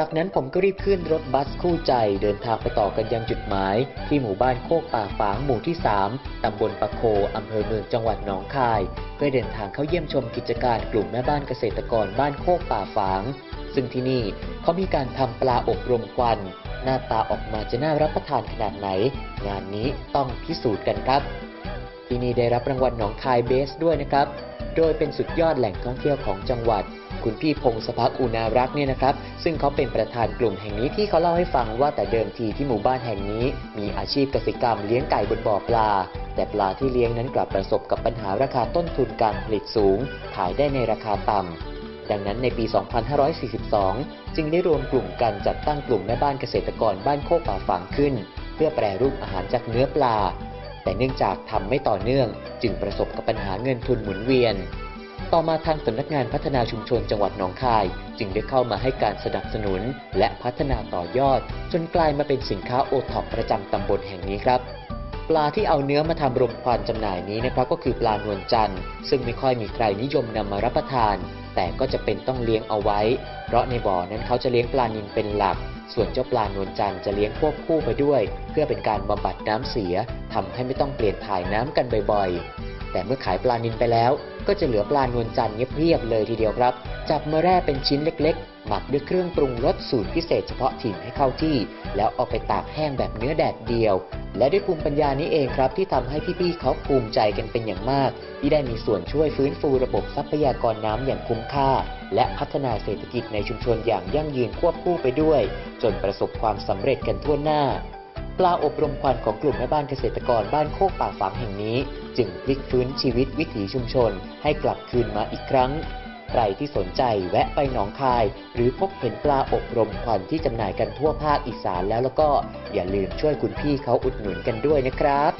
จากนั้นผมก็รีบขึ้นรถบัสคู่ใจเดินทางไปต่อกันยังจุดหมาย ที่หมู่บ้านโคกป่าฝางหมู่ที่ 3 ตำบลปะโค อำเภอเมืองจังหวัดหนองคาย เพื่อเดินทางเข้าเยี่ยมชมกิจการกลุ่มแม่บ้านเกษตรกรบ้านโคกป่าฝาง ซึ่งที่นี่เขามีการทำปลาอบรมควัน หน้าตาออกมาจะน่ารับประทานขนาดไหน งานนี้ต้องพิสูจน์กันครับ ที่นี่ได้รับรางวัลหนองคายเบสด้วยนะครับ โดยเป็นสุดยอดแหล่งท่องเที่ยวของจังหวัด คุณพี่พงศพักอุณารักษ์เนี่ยนะครับ ซึ่งเขาเป็นประธานกลุ่มแห่งนี้ที่เขาเล่าให้ฟังว่าแต่เดิมทีที่หมู่บ้านแห่งนี้ มีอาชีพเกษตรกรรมเลี้ยงไก่บนบ่อปลา แต่ปลาที่เลี้ยงนั้นกลับประสบกับปัญหาราคาต้นทุนการผลิตสูง ขายได้ในราคาต่ำดังนั้นในปี 2542 จึงได้รวมกลุ่มกันจัดตั้งกลุ่มแม่บ้านเกษตรกรบ้านโคกป่าฝางขึ้น เพื่อแปรรูปอาหารจากเนื้อปลา แต่เนื่องจากทำไม่ต่อเนื่อง จึงประสบกับปัญหาเงินทุนหมุนเวียน ต่อมาทางสำนักงานพัฒนาชุมชนจังหวัดหนองคาย จึงได้เข้ามาให้การสนับสนุน และพัฒนาต่อยอด จนกลายมาเป็นสินค้าโอท็อปประจำตำบลแห่งนี้ครับปลาที่เอาเนื้อมาทำรมควันจำหน่ายนี้นะครับก็คือปลานวลจันทร์ซึ่งไม่ค่อยมีใครนิยมนำมารับประทาน แต่ก็จะเป็นต้องเลี้ยงเอาไว้ เพราะในบ่อนั้นเขาจะเลี้ยงปลานิลเป็นหลัก ส่วนเจ้าปลานวลจันทร์จะเลี้ยงควบคู่ไปด้วย เพื่อเป็นการบำบัดน้ำเสียทำให้ไม่ต้องเปลี่ยนถ่ายน้ำกันบ่อยๆ แต่เมื่อขายปลานิลไปแล้ว ก็จะเหลือปลานวลจันทร์เงียบๆเลยทีเดียวครับ จับมาแร่เป็นชิ้นเล็กๆ หมักด้วยเครื่องปรุงรสสูตรพิเศษเฉพาะถิ่นให้เข้าที่ แล้วเอาไปตากแห้งแบบเนื้อแดดเดียว และด้วยภูมิปัญญานี้เองครับที่ทำให้พี่ๆเขาภูมิใจกันเป็นอย่างมาก ที่ได้มีส่วนช่วยฟื้นฟูระบบทรัพยากรน้ำอย่างคุ้มค่า และพัฒนาเศรษฐกิจในชุมชนอย่างยั่งยืนควบคู่ไปด้วย จนประสบความสำเร็จกันทั่วหน้าปลาอบรมควันของกลุ่มแม่บ้านเกษตรกรบ้านโคกป่าฝางแห่งนี้ จึงพลิกฟื้นชีวิตวิถีชุมชนให้กลับคืนมาอีกครั้ง ใครที่สนใจแวะไปหนองคาย หรือพบเห็นปลาอบรมควันที่จำหน่ายกันทั่วภาคอีสานแล้วแล้วก็อย่าลืมช่วยคุณพี่เขาอุดหนุนกันด้วยนะครับ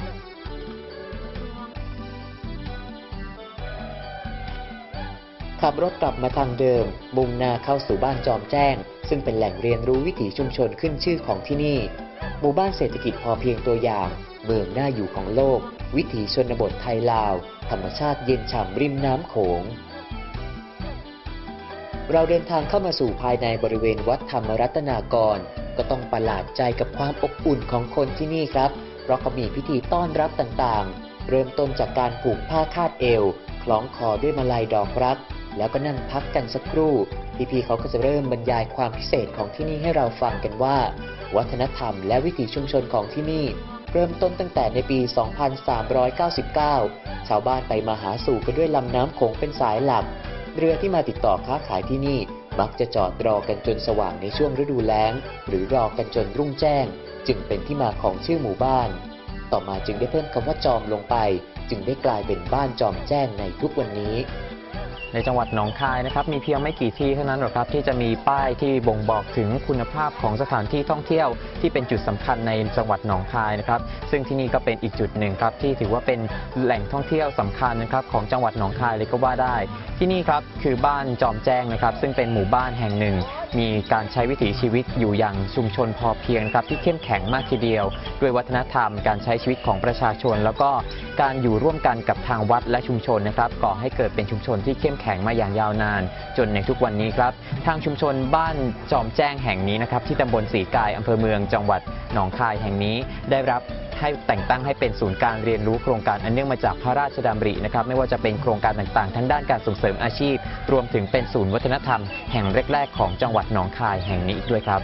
ขับรถกลับมาทางเดิม มุ่งหน้าเข้าสู่บ้านจอมแจ้ง ซึ่งเป็นแหล่งเรียนรู้วิถีชุมชนขึ้นชื่อของที่นี่ หมู่บ้านเศรษฐกิจพอเพียงตัวอย่าง เมืองน่าอยู่ของโลก วิถีชนบทไทยลาว ธรรมชาติเย็นฉ่ำริมน้ำโขง เราเดินทางเข้ามาสู่ภายในบริเวณวัดธรรมรัตนากร ก็ต้องประหลาดใจกับความอบอุ่นของคนที่นี่ครับ เพราะเขามีพิธีต้อนรับต่างๆ เริ่มต้นจากการผูกผ้าคาดเอว คล้องคอด้วยมาลัยดอกรัก แล้วก็นั่งพักกันสักครู่ พี่ๆเขาก็จะเริ่มบรรยายความพิเศษของที่นี่ให้เราฟังกันว่า วัฒนธรรมและวิถีชุมชนของที่นี่เริ่มต้นตั้งแต่ในปี 2399 ชาวบ้านไปมาหาสู่กันด้วยลำน้ำโขงเป็นสายหลัก เรือที่มาติดต่อค้าขายที่นี่มักจะจอดรอกันจนสว่างในช่วงฤดูแล้ง หรือรอกันจนรุ่งแจ้ง จึงเป็นที่มาของชื่อหมู่บ้าน ต่อมาจึงได้เพิ่มคำว่าจอมลงไป จึงได้กลายเป็นบ้านจอมแจ้งในทุกวันนี้ ในจังหวัดหนองคายนะครับมีเพียงไม่กี่ที่เท่านั้นหรอกครับที่จะมีป้ายที่บ่งบอกถึงคุณภาพของสถานที่ท่องเที่ยวที่เป็นจุดสำคัญในจังหวัดหนองคายนะครับซึ่งที่นี่ก็เป็นอีกจุดหนึ่งครับที่ถือว่าเป็นแหล่งท่องเที่ยวสำคัญนะครับของจังหวัดหนองคายเลยก็ว่าได้ ที่นี่ครับคือบ้านจอมแจ้งนะครับซึ่งเป็นหมู่บ้านแห่งหนึ่ง มีการใช้วิถีชีวิตอยู่อย่างชุมชนพอเพียงครับที่เข้มแข็งมากทีเดียว ด้วยวัฒนธรรมการใช้ชีวิตของประชาชน แล้วก็การอยู่ร่วมกันกับทางวัดและชุมชนนะครับก่อให้เกิดเป็นชุมชนที่เข้มแข็งมาอย่างยาวนาน จนในทุกวันนี้ครับ ทางชุมชนบ้านจอมแจ้งแห่งนี้นะครับที่ตำบลสีกายอำเภอเมืองจังหวัดหนองคายแห่งนี้ได้รับ ให้แต่งตั้งให้เป็นศูนย์การเรียนรู้โครงการอันเนื่องมาจากพระราชดำรินะครับไม่ว่าจะเป็นโครงการต่างๆทั้งด้านการส่งเสริมอาชีพ รวมถึงเป็นศูนย์วัฒนธรรม แห่งแรก ๆ ของจังหวัดหนองคายแห่งนี้อีกด้วยครับ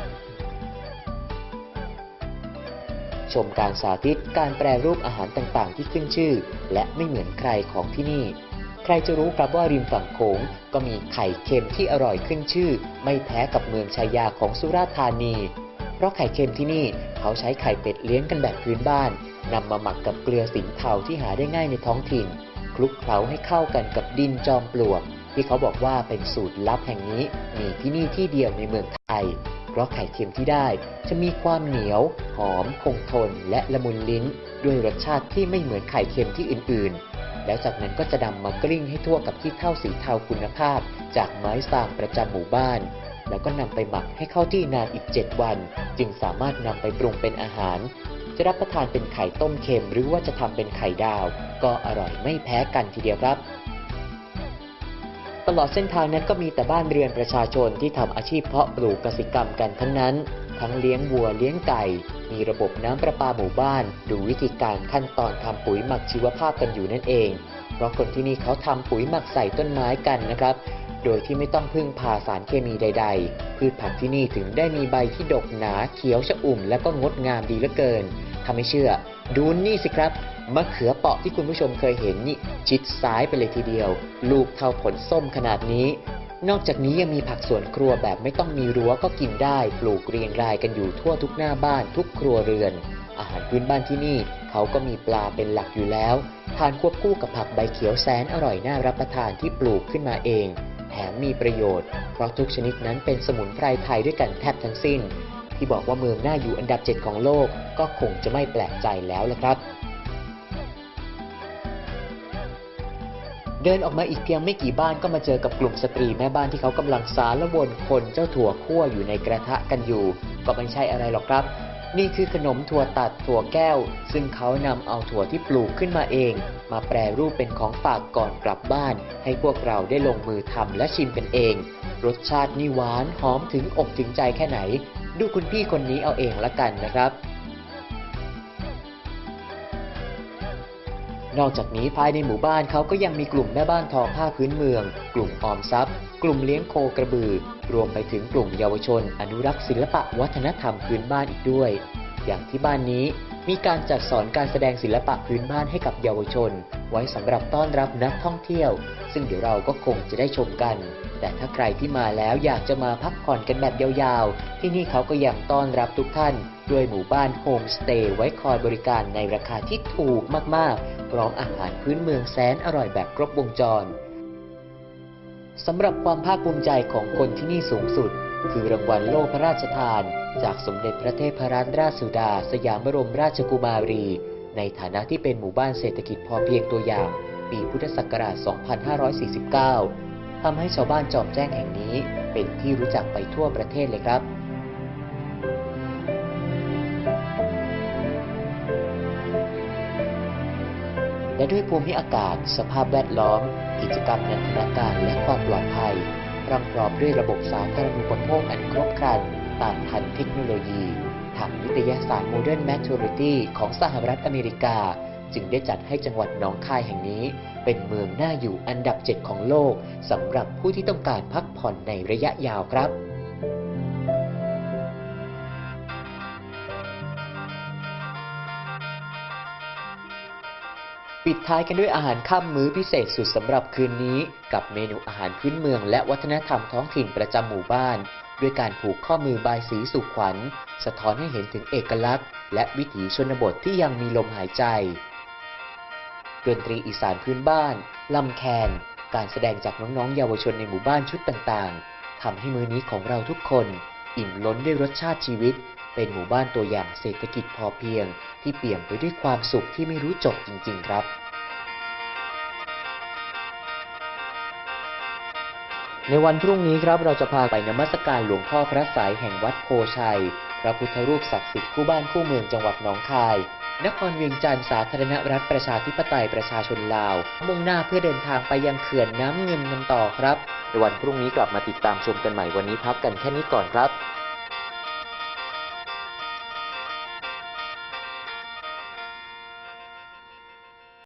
ชมการสาธิตการแปรรูปอาหารต่างๆ ที่ขึ้นชื่อ และไม่เหมือนใครของที่นี่ ใครจะรู้ครับว่าริมฝั่งโขงก็มีไข่เค็มที่อร่อยขึ้นชื่อ ไม่แพ้กับเมืองชายาของสุราษฎร์ธานี เพราะไข่เค็มที่นี่เขาใช้ไข่เป็ดเลี้ยงกันแบบพื้นบ้านนำมาหมักกับเกลือสินเทาที่หาได้ง่ายในท้องถิ่น คลุกเคล้าให้เข้ากันกับดินจอมปลวก ที่เขาบอกว่าเป็นสูตรลับแห่งนี้ มีที่นี่ที่เดียวในเมืองไทย เพราะไข่เค็มที่ได้จะมีความเหนียว หอม คงทน และละมุนลิ้น ด้วยรสชาติที่ไม่เหมือนไข่เค็มที่อื่นๆ แล้วจากนั้นก็จะนำมากลิ้งให้ทั่วกับที่เท่าสีเทาคุณภาพ จากไม้สางประจำหมู่บ้าน แล้วก็นำไปหมักให้เข้าที่นานอีก 7 วัน จึงสามารถนำไปปรุงเป็นอาหาร จะรับประทานเป็นไข่ต้มเค็มหรือว่าจะทำเป็นไข่ดาว ก็อร่อยไม่แพ้กันทีเดียวครับตลอดเส้นทางนั้นก็มีแต่บ้านเรือนประชาชนที่ทำอาชีพเพาะปลูกกสิกรรมกันทั้งนั้น ทั้งเลี้ยงวัวเลี้ยงไก่ มีระบบน้ำประปาหมู่บ้าน ดูวิธีการขั้นตอนทำปุ๋ยหมักชีวภาพกันอยู่นั่นเอง เพราะคนที่นี่เขาทำปุ๋ยหมักใส่ต้นไม้กันนะครับ โดยที่ไม่ต้องพึ่งพาสารเคมีใด ๆ พืชผักที่นี่ถึงได้มีใบที่ดกหนาเขียวชอุ่ม และก็งดงามดีเหลือเกินถ้าไม่เชื่อ ดูนี่สิครับมะเขือเปาะที่คุณผู้ชมเคยเห็นนี่ชิดซ้ายไปเลยทีเดียว ลูกเท่าผลส้มขนาดนี้ นอกจากนี้ยังมีผักสวนครัวแบบไม่ต้องมีรั้วก็กินได้ ปลูกเรียงรายกันอยู่ทั่วทุกหน้าบ้านทุกครัวเรือน อาหารพื้นบ้านที่นี่ เขาก็มีปลาเป็นหลักอยู่แล้ว ทานควบคู่กับผักใบเขียวแสนอร่อยน่ารับประทานที่ปลูกขึ้นมาเอง ถมมีประโยชน์ เพราะทุกชนิดนั้นเป็นสมุนไพรไทยด้วยกันแทบทั้งสิ้น ที่บอกว่าเมืองน่าอยู่อันดับ 7 ของโลกก็คงจะไม่แปลกใจแล้วละครับ เดินออกมาอีกเพียงไม่กี่บ้านก็มาเจอกับกลุ่มสตรีแม่บ้านที่เขากำลังสารละวนคนเจ้าถั่วคั่วอยู่ในกระทะกันอยู่ ก็ไม่ใช่อะไรหรอกครับ นี่คือขนมถั่วตัดถั่วแก้ว ซึ่งเขานำเอาถั่วที่ปลูกขึ้นมาเอง มาแปรรูปเป็นของฝากก่อนกลับบ้าน ให้พวกเราได้ลงมือทำและชิมกันเอง รสชาตินี่หวานหอมถึงอกถึงใจแค่ไหน ดูคุณพี่คนนี้เอาเองละกันนะครับ นอกจากนี้ภายในหมู่บ้านเขาก็ยังมีกลุ่มแม่บ้านทอผ้าพื้นเมือง กลุ่มออมทรัพย์ กลุ่มเลี้ยงโคกระบือ รวมไปถึงกลุ่มเยาวชน อนุรักษ์ศิลปะวัฒนธรรมพื้นบ้านอีกด้วย อย่างที่บ้านนี้มีการจัดสอนการแสดงศิลปะพื้นบ้านให้กับเยาวชน ไว้สำหรับต้อนรับนักท่องเที่ยว ซึ่งเดี๋ยวเราก็คงจะได้ชมกัน แต่ถ้าใครที่มาแล้วอยากจะมาพักผ่อนกันแบบยาวๆ ที่นี่เขาก็ยังต้อนรับทุกท่าน ด้วยหมู่บ้านโฮมสเตย์ไว้คอยบริการในราคาที่ถูกมากๆ พร้อมอาหารพื้นเมืองแสนอร่อยแบบครบวงจรสำหรับความภาคภูมิใจของคนที่นี่สูงสุด คือรางวัลโล่พระราชทาน จากสมเด็จพระเทพรัตนราชสุดา สยามบรมราชกุมารี ในฐานะที่เป็นหมู่บ้านเศรษฐกิจพอเพียงตัวอย่าง ปีพุทธศักราช 2549 ทำให้ชาวบ้านจอมแจ้งแห่งนี้ เป็นที่รู้จักไปทั่วประเทศเลยครับและด้วยภูมิอากาศ สภาพแวดล้อม กิจกรรมนันทนาการและความปลอดภัยร่ำรอมด้วยระบบสาธารณูปโภคอันครบครันตามทันเทคโนโลยี ทางนิตยสาร Modern Maturity ของสหรัฐอเมริกา จึงได้จัดให้จังหวัดหนองคายแห่งนี้ เป็นเมืองน่าอยู่อันดับ7ของโลกสำหรับผู้ที่ต้องการพักผ่อนในระยะยาวครับปิดท้ายกันด้วยอาหารค่ำมื้อพิเศษสุดสำหรับคืนนี้ กับเมนูอาหารพื้นเมืองและวัฒนธรรมท้องถิ่นประจำหมู่บ้าน ด้วยการผูกข้อมือบายสีสุขขวัญ สะท้อนให้เห็นถึงเอกลักษณ์ และวิถีชนบทที่ยังมีลมหายใจ ดนตรีอีสานพื้นบ้านลำแคน การแสดงจากน้องๆ เยาวชนในหมู่บ้านชุดต่างๆทำให้มื้อนี้ของเราทุกคน อิ่มล้นด้วยรสชาติชีวิต เป็นหมู่บ้านตัวอย่างเศรษฐกิจพอเพียง ที่เปี่ยมไปด้วยความสุขที่ไม่รู้จบจริง ๆ ครับในวันพรุ่งนี้ครับเราจะพาไปนมัสการหลวงพ่อพระสายแห่งวัดโพชัย พระพุทธรูปศักดิ์สิทธิ์คู่บ้านคู่เมืองจังหวัดหนองคาย นครเวียงจันทร์สาธารณรัฐประชาธิปไตยประชาชนลาว มุ่งหน้าเพื่อเดินทางไปยังเขื่อนน้ำเงินกันต่อครับในวันพรุ่งนี้กลับมาติดตามชมกันใหม่วันนี้พักกันแค่นี้ก่อนครับ